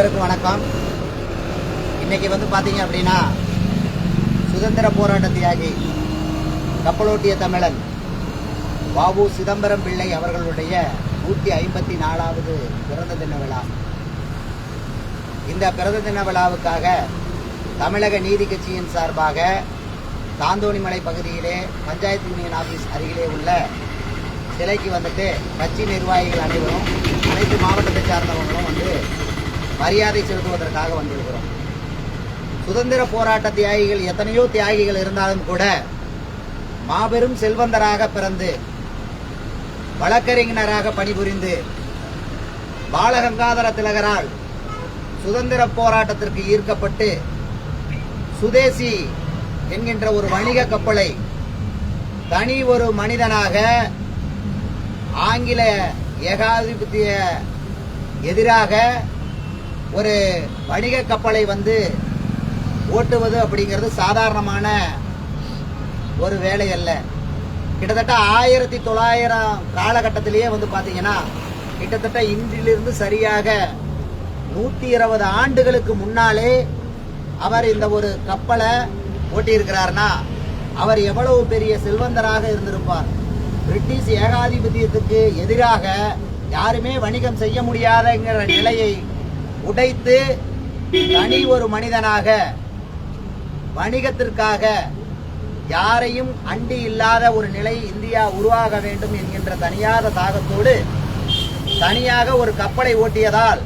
அனைவருக்கும் வணக்கம். இன்னைக்கு வந்து பார்த்தீங்க அப்படின்னா சுதந்திர போராட்ட தியாகி கப்பலோட்டிய தமிழன் வாவு சிதம்பரம் பிள்ளை அவர்களுடைய நூற்றி ஐம்பத்தி நாலாவது பிறந்த தின விழா. இந்த பிறந்த தின விழாவுக்காக தமிழக நீதி கட்சியின் சார்பாக தாந்தோணிமலை பகுதியிலே பஞ்சாயத்து யூனியன் ஆபீஸ் அருகிலே உள்ள சிலைக்கு வந்துட்டு கட்சி நிர்வாகிகள் அனைவரும் அனைத்து மாவட்டத்தை சார்ந்தவங்களும் வந்து மரியாதை செலுத்துவதற்காக வந்திருக்கிறோம். சுதந்திர போராட்ட தியாகிகள் எத்தனையோ தியாகிகள் இருந்தாலும் கூட மாபெரும் செல்வந்தராக பிறந்து வழக்கறிஞராக பணிபுரிந்து பாலகங்காதர திலகரால் சுதந்திர போராட்டத்திற்கு ஈர்க்கப்பட்டு சுதேசி என்கின்ற ஒரு வணிக கப்பலை தனி ஒரு மனிதனாக ஆங்கில ஏகாதிபத்திய எதிராக ஒரு வணிக கப்பலை வந்து ஓட்டுவது அப்படிங்கிறது சாதாரணமான ஒரு வேலை அல்ல. கிட்டத்தட்ட ஆயிரத்தி தொள்ளாயிரம் காலகட்டத்திலேயே வந்து பார்த்தீங்கன்னா கிட்டத்தட்ட இன்றிலிருந்து சரியாக நூற்றி இருபது ஆண்டுகளுக்கு முன்னாலே அவர் இந்த ஒரு கப்பலை ஓட்டியிருக்கிறார்னா அவர் எவ்வளவு பெரிய செல்வந்தராக இருந்திருப்பார். பிரிட்டிஷ் ஏகாதிபத்தியத்துக்கு எதிராக யாருமே வணிகம் செய்ய முடியாதங்கிற நிலையை உடைத்து தனி ஒரு மனிதனாக வணிகத்திற்காக யாரையும் அண்டி இல்லாத ஒரு நிலை இந்தியா உருவாக வேண்டும் என்கின்ற தனியாத தாகத்தோடு தனியாக ஒரு கப்பலை ஓட்டியதால்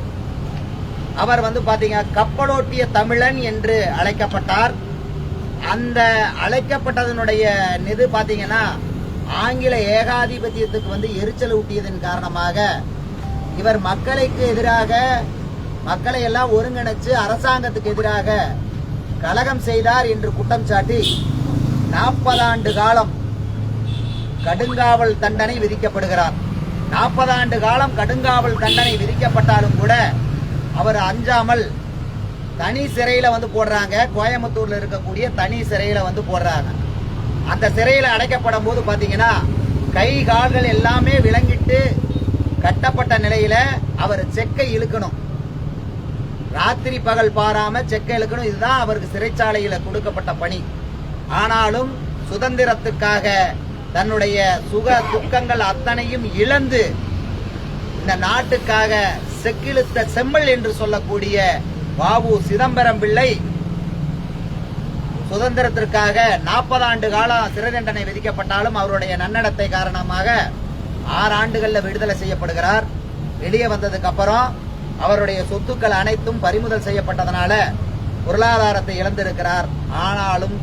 அவர் வந்து பார்த்தீங்கன்னா கப்பலோட்டிய தமிழன் என்று அழைக்கப்பட்டார். அந்த அழைக்கப்பட்டதனுடைய இது பார்த்தீங்கன்னா ஆங்கில ஏகாதிபத்தியத்துக்கு வந்து எரிச்சல் ஊட்டியதன் காரணமாக இவர் மக்களுக்கு எதிராக மக்களை எல்லாம் ஒருங்கிணைச்சு அரசாங்கத்துக்கு எதிராக கலகம் செய்தார் என்று குற்றம் சாட்டி நாற்பது ஆண்டு காலம் கடுங்காவல் தண்டனை விதிக்கப்படுகிறார். நாற்பது ஆண்டு காலம் கடுங்காவல் தண்டனை விதிக்கப்பட்டாலும் கூட அவர் அஞ்சாமல் தனி சிறையில் வந்து போடுறாங்க. கோயம்புத்தூர்ல இருக்கக்கூடிய தனி சிறையில் வந்து போடுறாங்க. அந்த சிறையில் அடைக்கப்படும் போது பார்த்தீங்கன்னா கை கால்கள் எல்லாமே விளங்கிட்டு கட்டப்பட்ட நிலையில் அவர் செக்கை இழுக்கணும். ராத்திரி பகல் பாராம செக்கை இழுக்கணும் இதுதான் அவருக்கு சிறைச்சாலையில கொடுக்கப்பட்ட பணி. ஆனாலும் சுதந்திரத்துக்காக தன்னுடைய சுக துக்கங்கள் அத்தனையும் இழந்து இந்த நாட்டுக்காக செக்கிழுத்த செம்மல் என்று சொல்லக்கூடிய பாபு சிதம்பரம் பிள்ளை சுதந்திரத்திற்காக நாற்பது ஆண்டு காலம் சிறை தண்டனை விதிக்கப்பட்டாலும் அவருடைய நன்னடத்தை காரணமாக ஆறு ஆண்டுகளில் விடுதலை செய்யப்படுகிறார். வெளியே வந்ததுக்கு அப்புறம் அவருடைய சொத்துக்கள் அனைத்தும் பறிமுதல் செய்யப்பட்டதனால பொருளாதாரத்தை இழந்திருக்கிறார். ஆனாலும்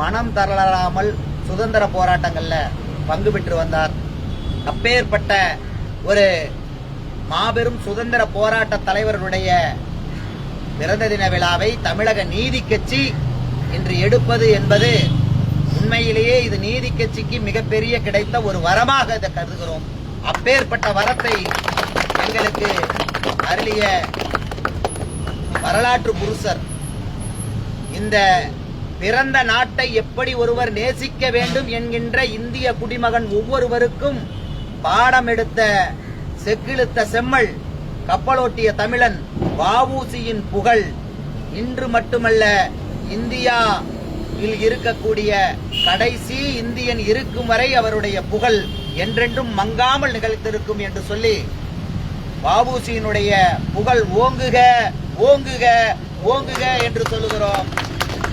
மனம் தளராமல் சுதந்திர போராட்டங்கள்ல பங்கு பெற்று வந்தார். அப்பேற்பட்ட ஒரு மாபெரும் சுதந்திர போராட்ட தலைவர்களுடைய பிறந்த தின விழாவை தமிழக நீதி கட்சி இன்று எடுப்பது என்பது உண்மையிலேயே இது நீதி கட்சிக்கு மிகப்பெரிய கிடைத்த ஒரு வரமாக இதை கருதுகிறோம். அப்பேற்பட்ட வரத்தை எங்களுக்கு அருளிய வரலாற்று புருஷர். இந்த பிறந்த நாட்டை எப்படி ஒருவர் நேசிக்க வேண்டும் என்கின்ற இந்திய குடிமகன் ஒவ்வொருவருக்கும் பாடம் எடுத்த செக்கிழுத்த செம்மல் கப்பலோட்டிய தமிழன் வாவூசியின் புகழ். இன்று மட்டுமல்ல இந்தியா இருக்கக்கூடிய கடைசி இந்தியன் இருக்கும் வரை அவருடைய புகழ் என்றென்றும் மங்காமல் நிகழ்த்திருக்கும் என்று சொல்லி பாபுசியினுடைய புகழ் ஓங்குக ஓங்குக ஓங்குக என்று சொல்லுகிறோம்.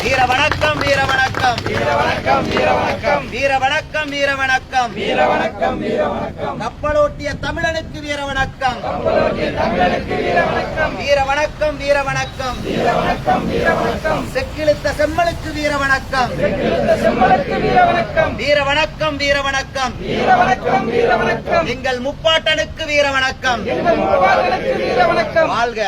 வீர வணக்கம் வீர வணக்கம் வீர வணக்கம் வீர வணக்கம் வீர வணக்கம் வீர வணக்கம் வீர வணக்கம் வீர வணக்கம் கப்பலோட்டிய தமிழனுக்கு வீர வணக்கம் கப்பலோட்டிய தமிழனுக்கு வீர வணக்கம் வீர வணக்கம் வீர வணக்கம் வீர வணக்கம் வீர வணக்கம் செக்கிழுத்த செம்மலுக்கு வீர வணக்கம் செக்கிழுத்த செம்மலுக்கு வீர வணக்கம் வீர வணக்கம் வீர வணக்கம் வீர வணக்கம் வீர வணக்கம் எங்கள் முப்பாட்டனுக்கு வீர வணக்கம் எங்கள் முப்பாட்டனுக்கு வீர வணக்கம் வாழ்க.